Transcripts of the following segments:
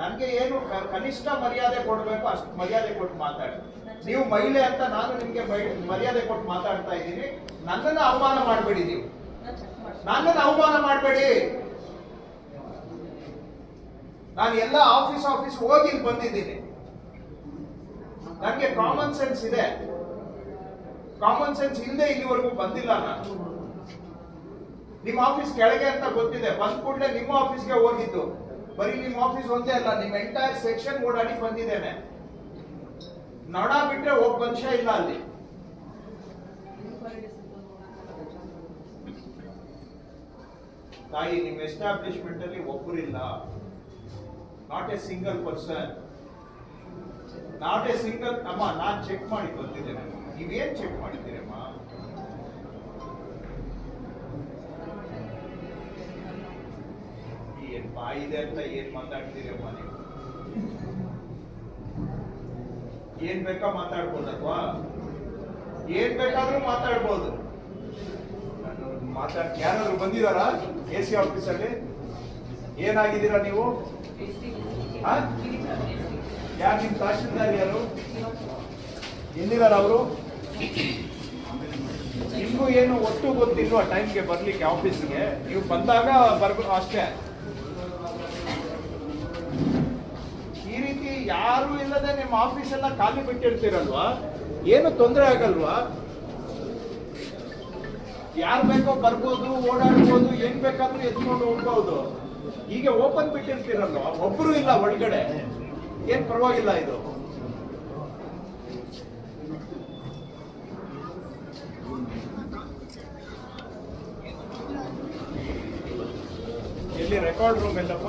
ನನ್ಗೆ ಏನು ಕನಿಷ್ಠ ಮರ್ಯಾದೆ ಕೊಡಬೇಕು ಅಷ್ಟು ಮರ್ಯಾದೆ ಕೊಟ್ಟು ಮಾತಾಡಿ. ನೀವು ಮಹಿಳೆ ಅಂತ ನಾನು ನಿಮಗೆ ಮರ್ಯಾದೆ ಕೊಟ್ಟು ಮಾತಾಡ್ತಾ ಇದ್ದೀನಿ. ನನ್ನನ್ನು ಅವಮಾನ ಮಾಡಬೇಡಿ ನೀವು. ನನ್ನನ್ನು ಅವಮಾನ ಮಾಡಬೇಡಿ. ನಾನು ಎಲ್ಲ ಆಫೀಸ್ ಆಫೀಸ್ ಹೋಗಿ ಬಂದಿದ್ದೀನಿ. ನನಗೆ ಕಾಮನ್ ಸೆನ್ಸ್ ಇದೆ. ಕಾಮನ್ ಸೆನ್ಸ್ ಇಲ್ಲದೆ ಇಲ್ಲಿವರೆಗೂ ಬಂದಿಲ್ಲ ನಾನು. ನಿಮ್ಮ ಆಫೀಸ್ ಕೆಳಗೆ ಅಂತ ಗೊತ್ತಿದೆ. ಬಂದ ಕೂಡಲೇ ನಿಮ್ಮ ಆಫೀಸ್ಗೆ ಹೋಗಿದ್ದು. ಬರೀ ನಿಮ್ಮ ಆಫೀಸ್ ಒಂದೇ ಅಲ್ಲ, ನಿಮ್ಮ ಎಂಟೈರ್ ಸೆಕ್ಷನ್ ಓಡಾಡಿ ಬಂದಿದ್ದೇನೆ. ನೋಡ ಬಿಟ್ರೆ ಒಬ್ಬ ಮನುಷ್ಯ ಇಲ್ಲ ಅಲ್ಲಿ. ತಾಯಿ, ನಿಮ್ಮ ಎಸ್ಟಾಬ್ಲಿಷ್ಮೆಂಟ್ ಅಲ್ಲಿ ಒಬ್ಬರಿಲ್ಲ not a single person not a single ಅಮ್ಮ, ನಾನ್ ಚೆಕ್ ಮಾಡಿ ಬಂದಿದ್ದೇನೆ. ನೀವೇನ್ ಚೆಕ್ ಮಾಡಿದ್ದೀರಮ್ಮ ಏನ್ ಅಂತ ಏನ್ ಮಾತಾಡ್ತೀರಪ್ಪ ನೀವು? ಏನ್ ಬೇಕಾ ಮಾತಾಡ್ಬೋದಲ್ವಾ? ಏನ್ ಬೇಕಾದ್ರೂ ಮಾತಾಡ್ಬೋದು. ಮಾತಾಡ್ ಯಾರಾದ್ರೂ ಬಂದಿದಾರಾ ಎ ಸಿ ಆಫೀಸಲ್ಲಿ? ಏನಾಗಿದ್ದೀರಾ ನೀವು? ಯಾರು ನಿಮ್ ತಹಶೀಲ್ದಾರ್ ಯಾರು? ಎಲ್ಲಿದಾರ ಅವರು? ನಿಮ್ಗೂ ಏನು ಒಟ್ಟು ಗೊತ್ತಿಲ್ವಾ ಟೈಮ್ಗೆ ಬರ್ಲಿಕ್ಕೆ ಆಫೀಸ್ಗೆ ನೀವು ಬಂದಾಗ ಬರ್ಬೇಕು ಅಷ್ಟೇ. ಯಾರು ಇಲ್ಲದೆ ನಿಮ್ಮ ಆಫೀಸ್ ಎಲ್ಲ ಖಾಲಿ ಬಿಟ್ಟಿರ್ತೀರಲ್ವಾ? ಏನು ತೊಂದರೆ ಆಗಲ್ವಾ? ಯಾರು ಬೇಕೋ ಬರ್ಬೋದು ಓಡಾಡ್ಬೋದು ಏನ್ ಬೇಕಾದ್ರೂ ಎತ್ಕೊಂಡು ಹೋಗ್ಬೋದು. ಈಗ ಓಪನ್ ಬಿಟ್ಟಿರ್ತೀರಲ್ವಾ? ಒಬ್ರು ಇಲ್ಲ ಒಳಗಡೆ. ಏನ್ ಪರವಾಗಿಲ್ಲ ಇದು. ಎಲ್ಲಿ ರೆಕಾರ್ಡ್ ರೂಮ್ ಎಲ್ಲಪ್ಪ?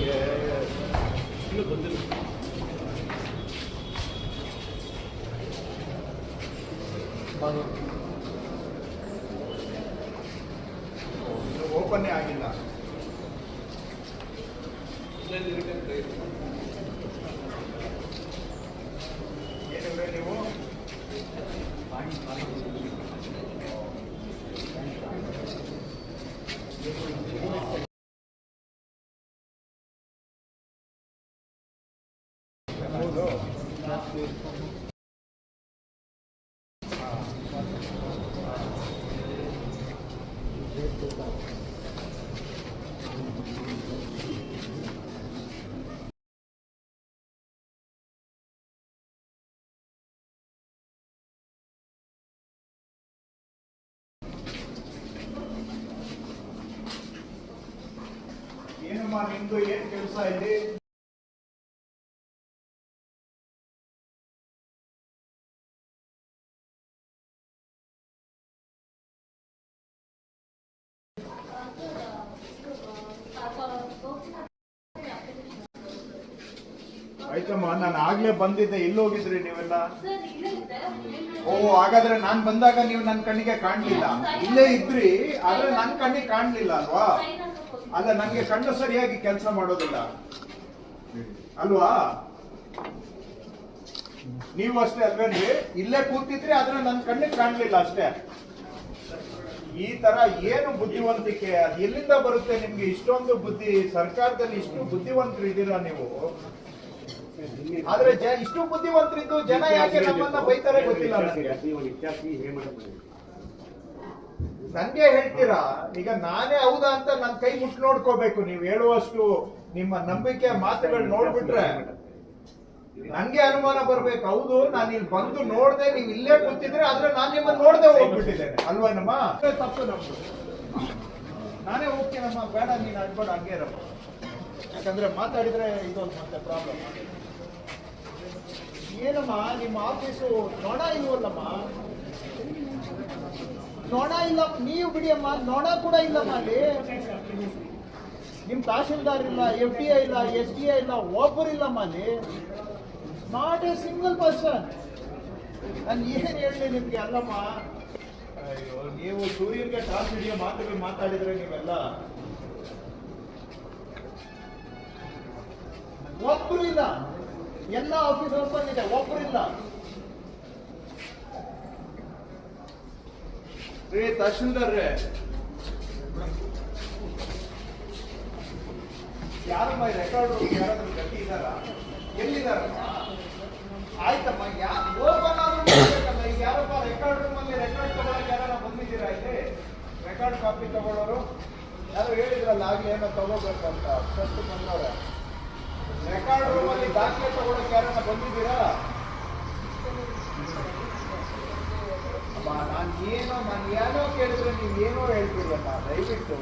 ಇನ್ನು ಬಂದಿಲ್ಲ ಓಪನ್ನೇ ಆಗಿಲ್ಲ ಏನಿವ್ರೆ ನೀವು ಹೌದು ಏನಮ್ಮ ನಿಮ್ದು ಏನ್ ಕೆಲಸ ಇಲ್ಲಿ ಆಯ್ತಮ್ಮ ನಾನು ಆಗ್ಲೇ ಬಂದಿದ್ದೆ ಎಲ್ಲಿ ಹೋಗಿದ್ರಿ ನೀವೆಲ್ಲ? ಓ ಹಾಗಾದ್ರೆ ನಾನ್ ಬಂದಾಗ ನೀವು ನನ್ನ ಕಣ್ಣಿಗೆ ಕಾಣ್ಲಿಲ್ಲ. ಇಲ್ಲೇ ಇದ್ರಿ ಆದ್ರೆ ನನ್ನ ಕಣ್ಣಿಗೆ ಕಾಣ್ಲಿಲ್ಲ ಅಲ್ವಾ? ಅಲ್ಲ ನಂಗೆ ಕಣ್ಣು ಸರಿಯಾಗಿ ಕೆಲಸ ಮಾಡೋದಿಲ್ಲ. ಅಲ್ವಾ? ನೀವು ಅಷ್ಟೇ ಅಲ್ವೇನ್ರಿ? ಇಲ್ಲೇ ಕೂತಿದ್ರಿ ಆದ್ರೆ ನನ್ ಕಣ್ಣಿಗೆ ಕಾಣ್ಲಿಲ್ಲ ಅಷ್ಟೇ. ಈ ತರ ಏನು ಬುದ್ಧಿವಂತಿಕೆ? ಅದು ಎಲ್ಲಿಂದ ಬರುತ್ತೆ ನಿಮ್ಗೆ? ಇಷ್ಟೊಂದು ಬುದ್ಧಿ ಸರ್ಕಾರದಲ್ಲಿ ಇಷ್ಟು ಬುದ್ಧಿವಂತರು ಇದ್ದೀರಾ ನೀವು? ಆದ್ರೆ ಇಷ್ಟು ಬುದ್ಧಿವಂತರಿದ್ದು ಜನ ಯಾಕೆ ನಮ್ಮನ್ನ ಬೈತಾರೆ ಗೊತ್ತಿಲ್ಲ ನನಗೆ. ಹೇಳ್ತೀರಾ? ಈಗ ನಾನೇ ಹೌದಾ ಅಂತ ನನ್ ಕೈ ಮುಟ್ಟು ನೋಡ್ಕೋಬೇಕು. ನೀವು ಹೇಳುವಷ್ಟು ನಿಮ್ಮ ನಂಬಿಕೆ ಮಾತುಗಳು ನೋಡ್ಬಿಟ್ರೆ ನನ್ಗೆ ಅನುಮಾನ ಬರ್ಬೇಕು. ಹೌದು ನಾನು ಇಲ್ಲಿ ಬಂದು ನೋಡ್ದೆ ನೀವು ಇಲ್ಲೇ ಕೂತಿದ್ರೆ ಆದ್ರೆ ನಾನು ನಿಮ್ಮನ್ನ ನೋಡ್ದೆ ಹೋಗ್ಬಿಟ್ಟಿದ್ದೇನೆ. ಅಲ್ವಾ ನಮ್ಮ ತಪ್ಪು ನಮ್ದು. ನಾನೇ ಹೋಗ್ತೀನಮ್ಮ ಬೇಡ ನೀನು ಅನ್ಬೇಡ ಹಂಗೆ ಇರಮ್ಮ ಯಾಕಂದ್ರೆ ಮಾತಾಡಿದ್ರೆ ಇದೊಂದು ಮತ್ತೆ ಪ್ರಾಬ್ಲಮ್ ಏನಮ್ಮ, ನಿಮ್ಮ ಆಫೀಸು ನೊಣ ಇಲ್ವಲ್ಲಮ್ಮ? ನೊಣ ಇಲ್ಲ, ನೀವು ಬಿಡಿಯಮ್ಮ, ನೋಣ ಕೂಡ ಇಲ್ಲಮ್ಮ ಅಲ್ಲಿ. ನಿಮ್ ತಹಶೀಲ್ದಾರ್ ಇಲ್ಲ ಎಫ್ ಡಿ ಐ ಇಲ್ಲ ಎಸ್ ಡಿ ಐ ಇಲ್ಲ ಒಬ್ಬರಿಲ್ಲಮ್ಮ ಅಲ್ಲಿ. ನಾಟ್ ಎ ಸಿಂಗಲ್ ಪರ್ಸನ್ ನಾನು ಏನ್ ಹೇಳಿ ನಿಮ್ಗೆ ಅಲ್ಲಮ್ಮ? ಅಯ್ಯೋ, ನೀವು ಸೂರ್ಯನ್ಗೆ ಟಾಸ್ ಹಿಡಿಯೋ ಮಾತುಗಳು ಮಾತಾಡಿದ್ರೆ ನೀವೆಲ್ಲ ಒಬ್ರು ಇಲ್ಲ ಎಲ್ಲ ಆಫೀಸ್ ಓಪನ್ ಇದೆ ಒಬ್ರು ಇಲ್ಲ ರೇ. ತಹಶೀಲ್ದಾರ್ ರೇ ಯಾರಮ್ಮ ರೆಕಾರ್ಡ್ ಯಾರಾದ್ರೂ ಗಟ್ಟಿ ಇದಾರ ಎಲ್ಲಿದಾರಮ್ಮ ಆಯ್ತಮ್ಮ ಯಾರು ಓಪನ್ ಆದ್ರೂ ಮಾಡ್ಬೇಕಲ್ಲ ಈಗ ಯಾರಪ್ಪ ರೆಕಾರ್ಡ್ ರೂಮ್ ಅಲ್ಲಿ ರೆಕಾರ್ಡ್ ತಗೊಳಕ್ ಯಾರ ಬಂದಿದ್ದೀರಾ ಇಲ್ಲಿ? ರೆಕಾರ್ಡ್ ಕಾಪಿ ತಗೊಳ್ಳೋರು ಯಾರು ಹೇಳಿದ್ರಲ್ಲ ಆಗ್ಲಿ ಏನೋ ತಗೋಬೇಕಂತ ಫಸ್ಟ್ ಬಂದವ್ರೆ. ರೆಕಾರ್ಡ್ ರೂಮಲ್ಲಿ ದಾಖಲೆ ತಗೊಳಕ್ ಯಾರನ್ನ ಬಂದಿದ್ದೀರಾ? ನಾನು ಏನೋ ನಾನು ಏನೋ ಕೇಳಿದ್ರೆ ನೀವು ಏನೋ ದಯವಿಟ್ಟು.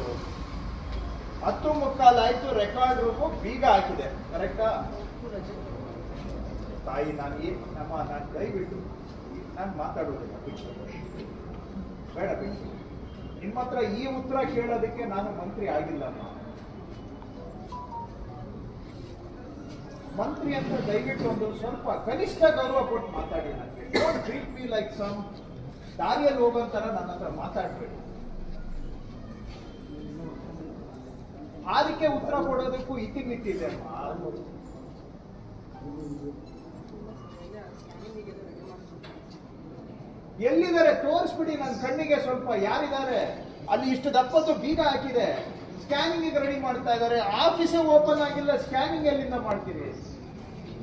ಹತ್ತು ಮುಕ್ಕಾಲು ಆಯ್ತು, ರೆಕಾರ್ಡ್ ರೂಮು ಬೀಗ ಹಾಕಿದೆ, ಕರೆಕ್ಟಾ? ತಾಯಿ, ನಾನು ಏನು ನಮ್ಮ, ನಾನು ದಯವಿಟ್ಟು, ನಾನು ಮಾತಾಡೋದಿಲ್ಲ ಬಿಟ್ಟು ಬೇಡ ಬಿಟ್ಟು ನಿಮ್ಮ ಹತ್ರ ಈ ಉತ್ತರ ಕೇಳೋದಕ್ಕೆ ನಾನು ಮಂತ್ರಿ ಆಗಿಲ್ಲಮ್ಮ. ಮಂತ್ರಿ ಅಂತ ದಯವಿಟ್ಟು ಒಂದು ಸ್ವಲ್ಪ ಕನಿಷ್ಠ ಗೌರವ ಕೊಟ್ಟು ಮಾತಾಡಿ ನನಗೆ don't treat me like some ದಾರಿಯಲ್ಲಿ ಹೋಗೋಂತರ ನನ್ನ ಹತ್ರ ಮಾತಾಡ್ಬೇಡಿ. ಅದಕ್ಕೆ ಉತ್ತರ ಕೊಡೋದಕ್ಕೂ ಇತಿಮಿತಿದೆ ಎಲ್ಲಿದ್ದಾರೆ? ತೋರಿಸ್ಬಿಡಿ ನನ್ನ ಕಣ್ಣಿಗೆ ಸ್ವಲ್ಪ ಯಾರಿದ್ದಾರೆ? ಅಲ್ಲಿ ಇಷ್ಟು ದಪ್ಪದ್ದು ಬೀಗ ಹಾಕಿದೆ. ಸ್ಕ್ಯಾನಿಂಗ್ ರೆಡಿ ಮಾಡ್ತಾ ಇದ್ದಾರೆ. ಆಫೀಸೇ ಓಪನ್ ಆಗಿಲ್ಲ ಸ್ಕ್ಯಾನಿಂಗ್ ಎಲ್ಲಿಂದ ಮಾಡ್ತೀರಿ?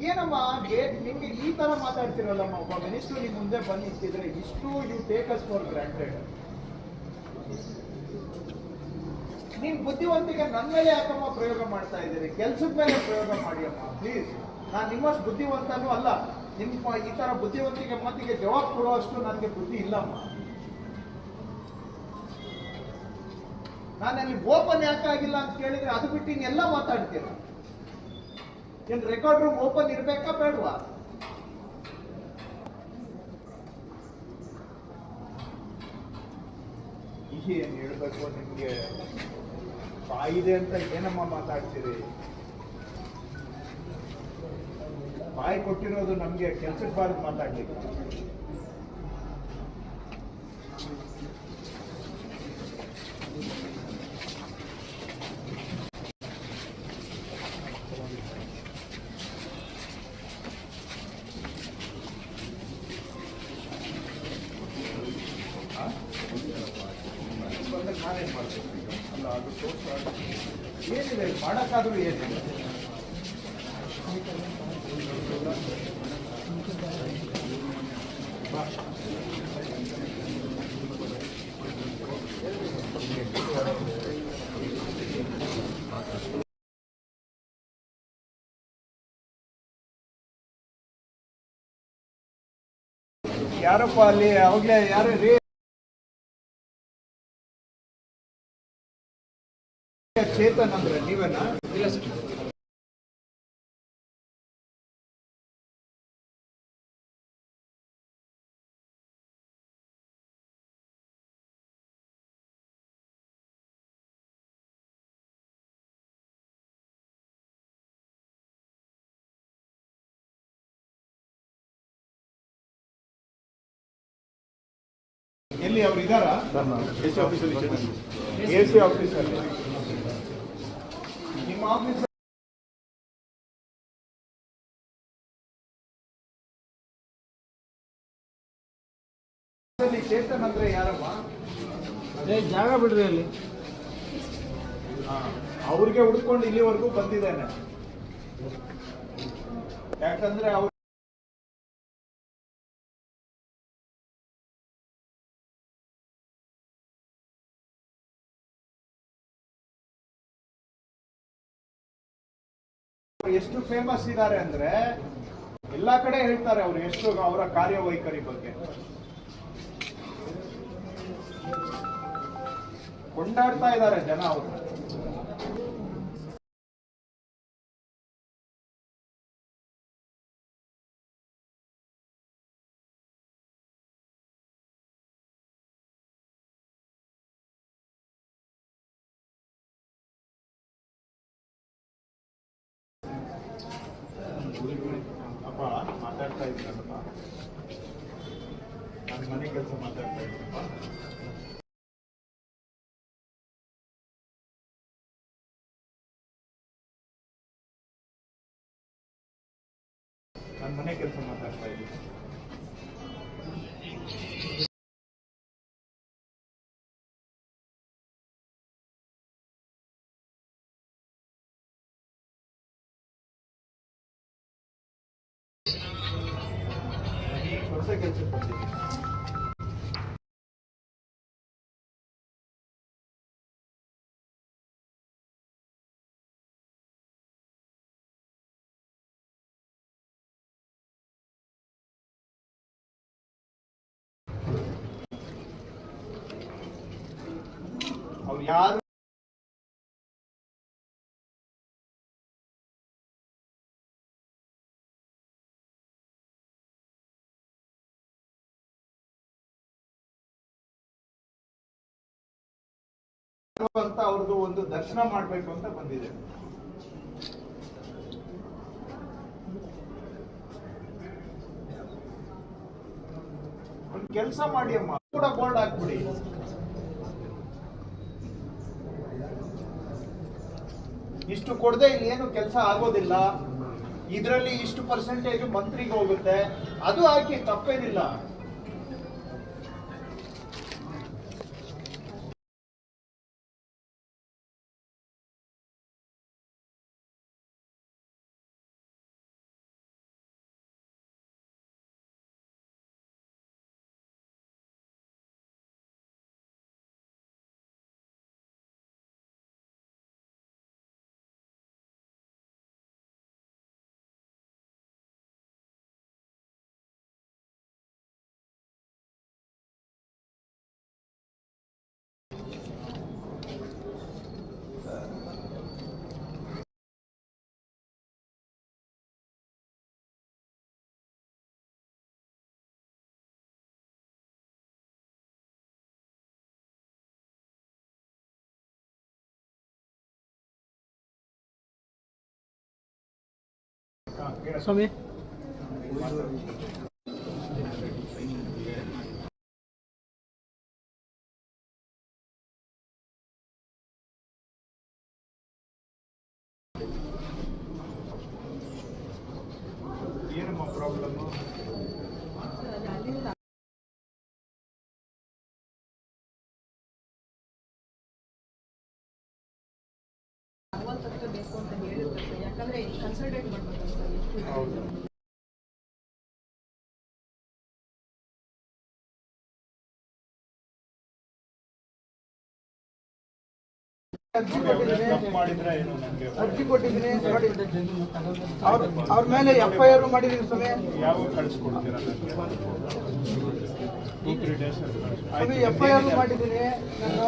ಏನಮ್ಮ, ಡೇಟ್ ನಿಮ್ಗೆ ಈ ತರ ಮಾತಾಡ್ತಿರಲ್ಲಮ್ಮ, ಒಬ್ಬ ಮಿನಿಸ್ಟರ್ ನಿಮ್ ಮುಂದೆ ಬಂದು ನಿಂತಿದ್ರೆ ಇಷ್ಟು you take us for granted ನೀವು ಬುದ್ಧಿವಂತಿಕೆ ನನ್ನ ಮೇಲೆ ಯಾಕಮ್ಮ ಪ್ರಯೋಗ ಮಾಡ್ತಾ ಇದ್ದೀರಿ? ಕೆಲ್ಸದ ಮೇಲೆ ಪ್ರಯೋಗ ಮಾಡಿ ಅಮ್ಮ ಪ್ಲೀಸ್ ನಾನು ನಿಮ್ಮಷ್ಟು ಬುದ್ಧಿವಂತನೂ ಅಲ್ಲ. ನಿಮ್ಮ ಈ ತರ ಬುದ್ಧಿವಂತಿಕೆ ಮಾತಿಗೆ ಜವಾಬ್ ಕೊಡುವಷ್ಟು ನನಗೆ ಬುದ್ಧಿ ಇಲ್ಲಮ್ಮ. ನಾನಲ್ಲಿ ಓಪನ್ ಯಾಕೆ ಆಗಿಲ್ಲ ಅಂತ ಕೇಳಿದ್ರೆ ಅದು ಬಿಟ್ಟು ಇನ್ನೆಲ್ಲ ಮಾತಾಡ್ತೀರ? ಏನ್ ರೆಕಾರ್ಡ್ ರೂಮ್ ಓಪನ್ ಇರ್ಬೇಕಾ ಬೇಡವಾ? ಏನ್ ಹೇಳ್ಬೇಕು ನಿಮ್ಗೆ? ಬಾಯಿದೆ ಅಂತ ಏನಮ್ಮ ಮಾತಾಡ್ತೀರಿ? ಬಾಯಿ ಕೊಟ್ಟಿರೋದು ನಮ್ಗೆ ಕೆಲ್ಸಕ್ಕೆ ಬಾರದು ಮಾತಾಡ್ಲಿಕ್ಕೆ ಆ? ಬಂದಾಗ ನಾನೇನ್ ಮಾಡ್ಬೇಕು ಈಗ? ಅಲ್ಲ ಅದು ತೋರ್ಸ ಏನಿದೆ? ಮಾಡಕ್ಕಾದ್ರೂ ಏನಿದೆ ಯಾರಪ್ಪ ಅಲ್ಲಿ? ಅವಾಗ್ಲೇ ಯಾರು ರೀ? ಅಂದ್ರೆ ನೀವೇನಾ ಎಲ್ಲಿ ಅವರು ಇದಾರಾ ಎಸ್ ಆಫೀಸಲ್ಲಿ ಚೇತನ್ ಎ ಸಿ ಆಫೀಸಲ್ಲಿ. ಅಂದ್ರೆ ಯಾರಪ್ಪ ಅದೇ ಜಾಗ ಬಿಡ್ರಿ ಅಲ್ಲಿ. ಅವ್ರಿಗೆ ಹುಡ್ಕೊಂಡು ಇಲ್ಲಿವರೆಗೂ ಬಂದಿದ್ದೇನೆ. ಯಾಕಂದ್ರೆ ಅವ್ರು ಎಷ್ಟು ಫೇಮಸ್ ಇದ್ದಾರೆ ಅಂದ್ರೆ ಎಲ್ಲಾ ಕಡೆ ಹೇಳ್ತಾರೆ ಅವ್ರು ಎಷ್ಟು ಅವರ ಕಾರ್ಯವೈಖರಿ ಬಗ್ಗೆ. ಕೊಂಡಾಡ್ತಾ ಇದ್ದಾರೆ ಜನ ಅವರು. ಅಪ್ಪ ಮಾತಾಡ್ತಾ ಇದ್ದೀನಪ್ಪ ನನ್ನ ಮನೆ ಕೆಲಸ ಮಾತಾಡ್ತಾ ಇದ್ದೀನಪ್ಪ ನನ್ನ ಮನೆ ಕೆಲಸ ಮಾತಾಡ್ತಾ ಇದ್ದೀನಿ. ಹೊಸ ಕೆಲಸಕ್ಕೆ ಬಂದಿದ್ದೀನಿ ಅವ್ರು ಯಾರು ಅಂತ ಅವ್ರದ್ದು ಒಂದು ದರ್ಶನ ಮಾಡ್ಬೇಕು ಅಂತ ಬಂದಿದೆ. ಕೆಲಸ ಮಾಡಿ ಅಮ್ಮ, ಕೂಡ ಬೋರ್ಡ್ ಹಾಕ್ಬಿಡಿ. ಇಷ್ಟು ಕೊಡದೆ ಇಲ್ಲಿ ಏನು ಕೆಲಸ ಆಗೋದಿಲ್ಲ. ಇದರಲ್ಲಿ ಇಷ್ಟು ಪರ್ಸೆಂಟೇಜ್ ಮಂತ್ರಿಗೆ ಹೋಗುತ್ತೆ. ಅದು ಹಾಕಿ ತಪ್ಪೇನಿಲ್ಲ. ಸ್ವಾಮಿ. ಏನಮ್ಮ ಪ್ರಾಬ್ಲಮ್ಮು ಬೇಕು ಅಂತ ಯಾಕಂದ್ರೆ ಕನ್ಸಲ್ಟೇಟ್ ಹೌದು. ಅರ್ಜಿ ಕೊಟ್ಟಿದ್ದೀನಿ. ತಪ್ಪು ಮಾಡಿದ್ರೆ ಏನು ನನಗೆ ಅರ್ಜಿ ಕೊಟ್ಟಿದ್ದೀನಿ. ನೋಡಿ. ಅವ್ರ ಅವ್ರ ಮೇಲೆ ಎಫ್ ಐ ಆರ್ ಮಾಡಿದೀನಿ ಸ್ವಾಮಿ. ಎಫ್ ಐ ಆರ್ ಮಾಡಿದ್ದೀನಿ ನಾನು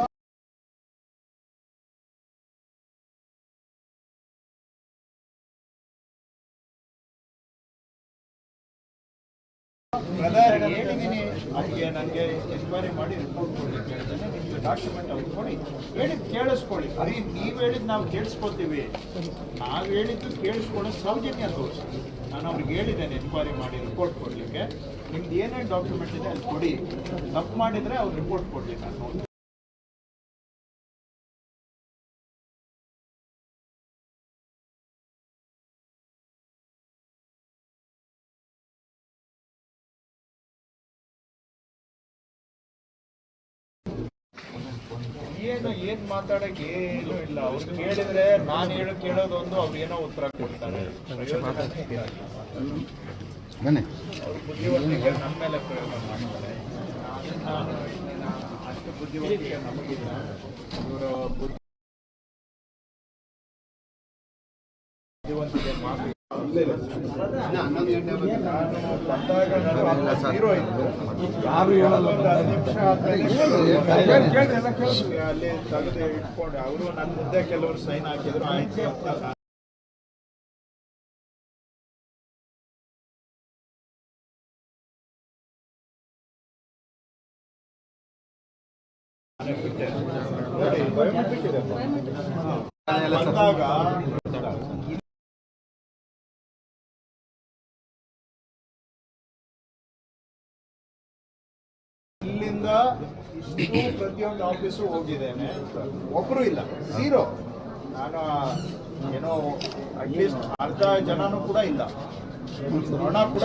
ಹೇಳಿದ್ದೀನಿ ಅವರಿಗೆ ನನಗೆ ಎನ್ಕ್ವೈರಿ ಮಾಡಿ ರಿಪೋರ್ಟ್ ಕೊಡ್ಲಿಕ್ಕೆ ಕೇಳ್ತೇನೆ ನಿಮಗೆ ಡಾಕ್ಯುಮೆಂಟ್ ಅವ್ರು ಕೊಡಿ. ಹೇಳಿದ್ ಕೇಳಿಸ್ಕೊಳ್ಳಿ. ಅದೇ ನೀವು ಹೇಳಿದ್ ನಾವು ಕೇಳಿಸ್ಕೊತೀವಿ. ನಾವು ಹೇಳಿದ್ದು ಕೇಳಿಸ್ಕೊಳ್ಳೋ ಸೌಜನ್ಯ ತೋರಿಸಿ ನಾನು ಅವ್ರಿಗೆ ಹೇಳಿದ್ದೇನೆ ಎನ್ಕ್ವೈರಿ ಮಾಡಿ ರಿಪೋರ್ಟ್ ಕೊಡಲಿಕ್ಕೆ. ನಿಮ್ದು ಏನೇನು ಡಾಕ್ಯುಮೆಂಟ್ ಇದೆ ಅಲ್ಲಿ ಕೊಡಿ. ತಪ್ಪು ಮಾಡಿದರೆ ಅವ್ರು ರಿಪೋರ್ಟ್ ಕೊಡಲಿ, ನಾನು ಏನು ಏನ್ ಮಾತಾಡಕ್ ಏನು ಇಲ್ಲ. ಅವ್ರು ಕೇಳಿದ್ರೆ ನಾನು ಹೇಳ ಕೇಳೋದೊಂದು ಅವ್ರು ಏನೋ ಉತ್ತರ ಕೊಡ್ತಾರೆ. ಬನ್ನಿ. ಅವ್ರ ಬುದ್ಧಿವಂತಿಕೆ ನಮ್ಮ ಮೇಲೆ ಪ್ರಯೋಗ ಮಾಡ್ತಾರೆ. ನಾನು ಅಷ್ಟು ಬುದ್ಧಿವಂತಿಕೆ ನಮಗಿಲ್ಲ. ಇವರ ಅಲ್ಲಿ ತೆಗೆದು ಇಟ್ಕೊಂಡು ಅವರು ನನ್ನ ಮುದ್ದೆ ಕೆಲವರು ಸೈನ್ ಹಾಕಿದ್ರು ಆಯ್ತು. ಬಂದಾಗ ಪ್ರತಿಯೊಂದು ಆಫೀಸು ಹೋಗಿದ್ದೇನೆ ಒಬ್ಬರು ಇಲ್ಲ ಝೀರೋ ನಾನು, ಏನೋ ಅಟ್ಲೀಸ್ಟ್ ಅರ್ಧ ಜನನೂ ಕೂಡ ಇಲ್ಲ. ಹಣ ಕೂಡ